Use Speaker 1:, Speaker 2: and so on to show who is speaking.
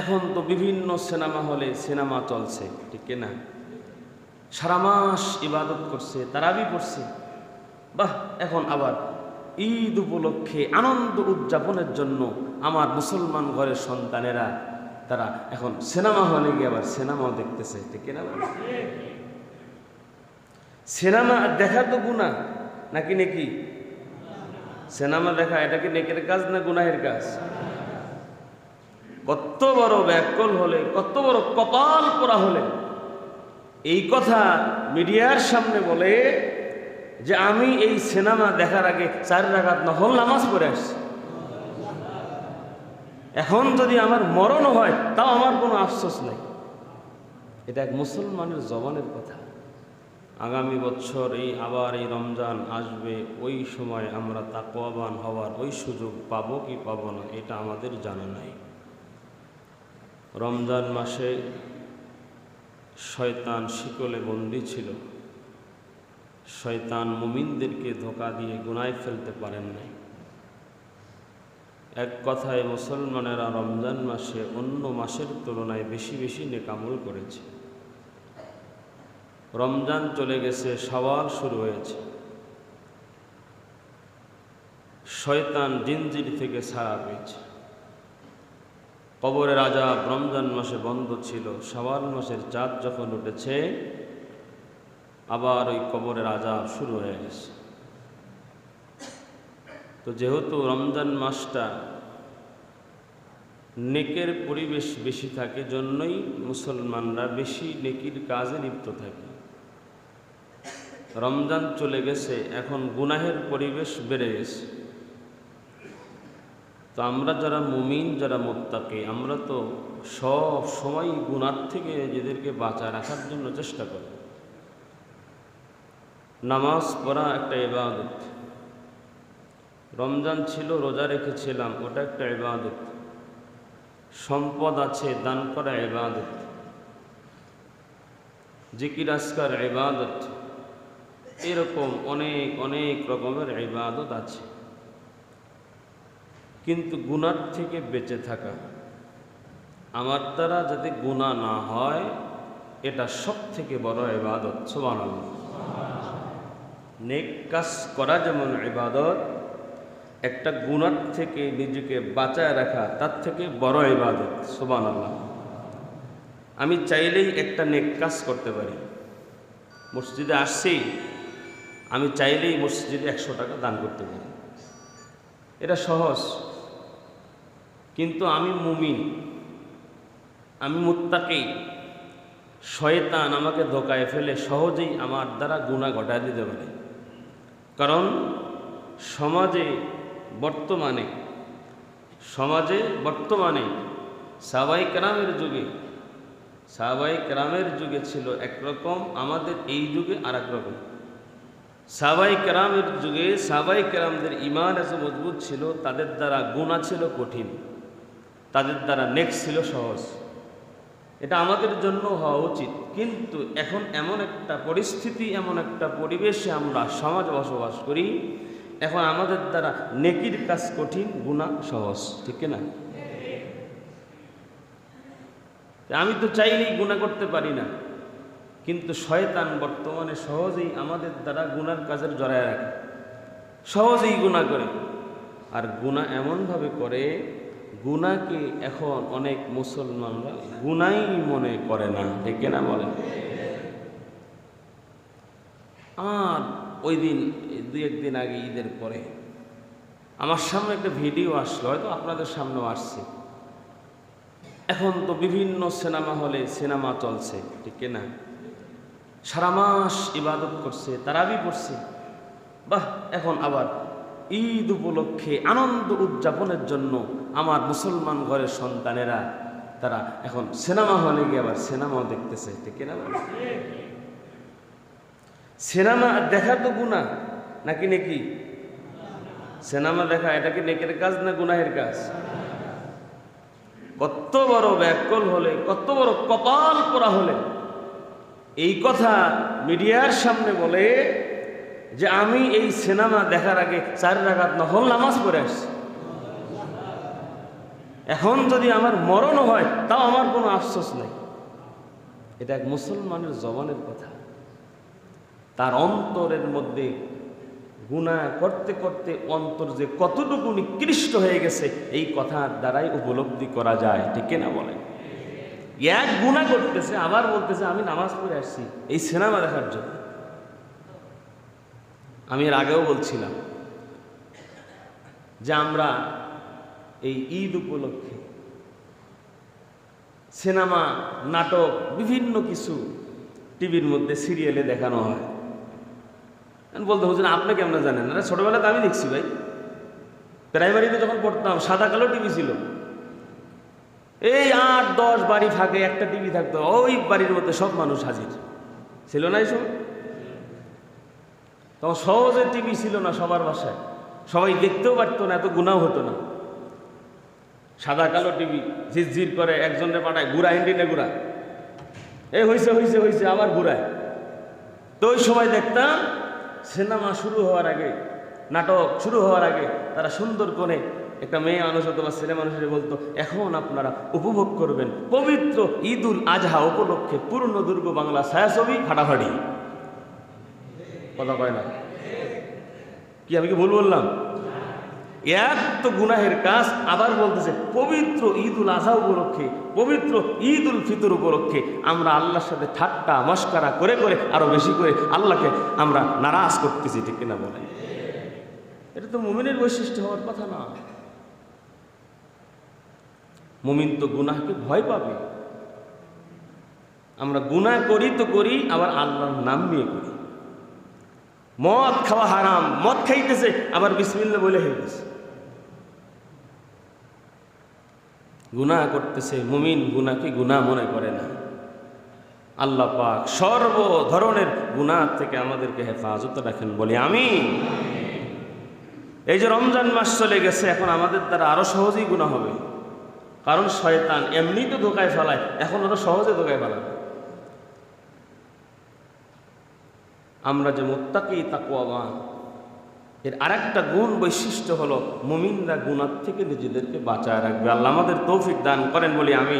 Speaker 1: এখন তো বিভিন্ন সিনেমা হলে সিনেমা চলছে, ঠিক না? সারা মাস ইবাদত করছে, তারাবি পড়ছে। বাহ, এখন আবার ঈদ উপলক্ষে আনন্দ উদযাপনের জন্য আমার মুসলমান ঘরের সন্তানেরা, তারা এখন সিনেমা হলে গিয়ে আবার সিনেমাও দেখতেছে, ঠিক না? সিনেমা দেখা তো গুণা নাকি নাকি? সিনেমা দেখা, এটা কি নেকের কাজ না গুনাহের কাজ? কত বড় ব্যাকল হলে, কত বড় কপাল পরা হলে, এই কথা মিডিয়ার সামনে বলে যে আমি এই সিনেমা দেখার আগে চার রাগাত নফল নামাজ পড়ে আসছি। এখন যদি আমার মরণ হয়, তাও আমার কোনো আফসোস নাই। এটা এক মুসলমানের জবানের কথা। আগামী বছর এই আবার এই রমজান আসবে, ওই সময় আমরা তাকওয়াবান হওয়ার ওই সুযোগ পাবো কি পাবো না, এটা আমাদের জানা নাই। রমজান মাসে শয়তান শিকলে বন্দি ছিল। শয়তান মুমিনদেরকে ধোকা দিয়ে গুনায় ফেলতে পারেন নাই। এক কথায় মুসলমানেরা রমজান মাসে অন্য মাসের তুলনায় বেশি বেশি নেকামল করেছে। রমজান চলে গেছে, সওয়াল শুরু হয়েছে। শয়তান জিনজির থেকে ছাড়া পেয়েছে। কবরের আজাব রমজান মাসে বন্ধ ছিল সওয়াল মাসের চাঁদ যখন উঠেছে, আবার ওই কবরের আজাব শুরু হয়ে গেছে। তো যেহেতু রমজান মাসটা নেকের পরিবেশ বেশি থাকে, জন্যই মুসলমানরা বেশি নেকির কাজে লিপ্ত থাকে। রমজান চলে গেছে, এখন গুনাহের পরিবেশ বেড়ে গেছে। তো আমরা যারা মুমিন, যারা মোত্তাকে, আমরা তো সব সময় গুনার থেকে নিজেদেরকে বাঁচা রাখার জন্য চেষ্টা করি। নামাজ পড়া একটা ইবাদত। রমজান ছিল, রোজা রেখেছিলাম, ওটা একটা ইবাদত। সম্পদ আছে, দান করা ইবাদত। জিকির আসকার ইবাদত। এরকম অনেক অনেক রকমের ইবাদত আছে। কিন্তু গুনার থেকে বেঁচে থাকা। আমার দ্বারা যাতে গুণা না হয়, এটা সব থেকে বড় ইবাদত সোবান নেক কাজ করা যেমন ইবাদত, একটা গুণার থেকে নিজেকে বাঁচায় রাখা, তার থেকে বড় ইবাদত সোবান আমি চাইলেই একটা নেক কাজ করতে পারি। মসজিদে আসছি, আমি চাইলেই মসজিদে একশো টাকা দান করতে পারি। এটা সহজ। কিন্তু আমি মুমিন। আমি মুত্তাকেই শয়তান আমাকে ধোকায় ফেলে সহজেই আমার দ্বারা গুণা ঘটায় দিতে পারে। কারণ সমাজে বর্তমানে সমাজে বর্তমানে সাবাই কেরামের যুগে সাবাই কেরামের যুগে ছিল একরকম, আমাদের এই যুগে আর রকম। সাবাই কেরামের যুগে সাবাই কেরামদের ইমান এত মজবুত ছিল, তাদের দ্বারা গুণা ছিল কঠিন। তাদের দ্বারা নেক্সট ছিল সহজ। এটা আমাদের জন্য হওয়া উচিত। কিন্তু এখন এমন একটা পরিস্থিতি, এমন একটা পরিবেশে আমরা সমাজ বসবাস করি, এখন আমাদের দ্বারা নেকির কাজ কঠিন গুণা সহজ, ঠিক না? আমি তো চাইলেই গুণা করতে পারি না। কিন্তু শয়তান বর্তমানে সহজেই আমাদের দ্বারা গুনার কাজের জড়ায় রাখে। সহজেই গুণা করে। আর গুণা এমনভাবে করে গুণাকে এখন অনেক মুসলমানরা গুনাই মনে করে না, ঠিক না বলেন? আর ওই দিন দুই একদিন আগে ঈদের পরে আমার সামনে একটা ভিডিও আসলো, হয়তো আপনাদের সামনেও আসছে। এখন তো বিভিন্ন সিনেমা হলে সিনেমা চলছে, ঠিক না সারা মাস ইবাদত করছে, তারাবি পড়ছে। বাহ, এখন আবার ঈদ উপলক্ষে আনন্দ উদযাপনের জন্য আমার মুসলমান ঘরের সন্তানেরা, তারা এখন সিনেমা হলে গিয়ে আবার সিনেমাও দেখতেছে। ঠিক না সিনেমা দেখা তো গুণা নাকি নাকি? সিনেমা দেখা, এটা কি নেকের কাজ না গুনাহের কাজ? কত বড় ব্যাকল হলে, কত বড় কপাল করা হলে, এই কথা মিডিয়ার সামনে বলে যে, আমি এই সিনেমা দেখার আগে চার রাগাত নফল নামাজ পড়ে আসছি। এখন যদি আমার মরণও হয়, তাও আমার কোনো আফসোস নেই। এটা এক মুসলমানের জবানের কথা। তার অন্তরের মধ্যে গুণা করতে করতে অন্তর যে কতটুকু নিকৃষ্ট হয়ে গেছে, এই কথার দ্বারাই উপলব্ধি করা যায়। ঠিক না বলে এক গুণা করতেছে, আবার বলতেছে, আমি নামাজ পড়ে আসছি, এই সিনেমা দেখার জন্য। আমি এর আগেও বলছিলাম যে আমরা এই ঈদ উপলক্ষে। সিনেমা, নাটক, বিভিন্ন কিছু টিভির মধ্যে, সিরিয়ালে দেখানো হয়। বলতে হুজুর আপনি কেমন জানেন? আরে ছোটবেলাতে আমি দেখছি ভাই। প্রাইমারিতে যখন পড়তাম, সাদা কালো টিভি ছিল। এই আট, দশ বাড়ি ফাঁকে একটা টিভি থাকতো, ওই বাড়ির মধ্যে সব মানুষ হাজির। ছিল না এইসব তখন সহজে টিভি ছিল না সবার বাসায়। সবাই দেখতেও পারতো না, এত গুণাও হতো না। সাদা কালো টিভি, ঝিরঝির করে একজনের পাঠায় ঘুরা ইন্ডিনে ঘুরা এই হইছে হইছে হইছে, আবার ঘুরায়। তো ওই সময় দেখতাম, সিনেমা শুরু হওয়ার আগে, নাটক শুরু হওয়ার আগে, তারা সুন্দর করে একটা মেয়ে মানুষ অথবা ছেলে মানুষ এসে বলতো, এখন আপনারা উপভোগ করবেন পবিত্র ঈদ উল আজহা উপলক্ষে পূর্ণ দুর্গ বাংলা ছায়াছবি ফাটাফাটি। কথা কয় না। কি আমি কি ভুল বললাম? এক তো গুনাহের কাজ, আবার বলতেছে, পবিত্র ঈদ উল আজহা উপলক্ষে, পবিত্র ঈদ উল ফিতর উপলক্ষে আমরা আল্লাহর সাথে ঠাট্টা, মস্কারা করে করে, আরও বেশি করে আল্লাহকে আমরা নারাজ করতেছি, ঠিক কিনা বলে এটা তো মুমিনের বৈশিষ্ট্য হওয়ার কথা না। মুমিন তো গুনাহকে ভয় পাবে। আমরা গুনাহ করি তো করি, আবার আল্লাহর নাম নিয়ে করি। মদ খাওয়া হারাম, মদ খাইতেছে, আবার বিসমিল্লা বলে হইতেছে গুনাহ করতেছে মুমিন গুনাহকে গুনাহ মনে করে না। আল্লাহ পাক সর্ব ধরনের গুনাহ থেকে আমাদেরকে হেফাজত রাখেন, বলি আমি এই যে রমজান মাস চলে গেছে, এখন আমাদের দ্বারা আরও সহজেই গুণা হবে। কারণ শয়তান এমনি তো ধোকায় ফেলায়, এখন ওরা সহজে ধোকায় ফেলায় আমরা যে মোত্তাকি তাকুয়াবান এর আর একটা গুণ বৈশিষ্ট্য হলো মুমিনরা গুণার থেকে নিজেদেরকে বাঁচায় রাখবে। আল্লাহ আমাদের তৌফিক দান করেন বলি আমি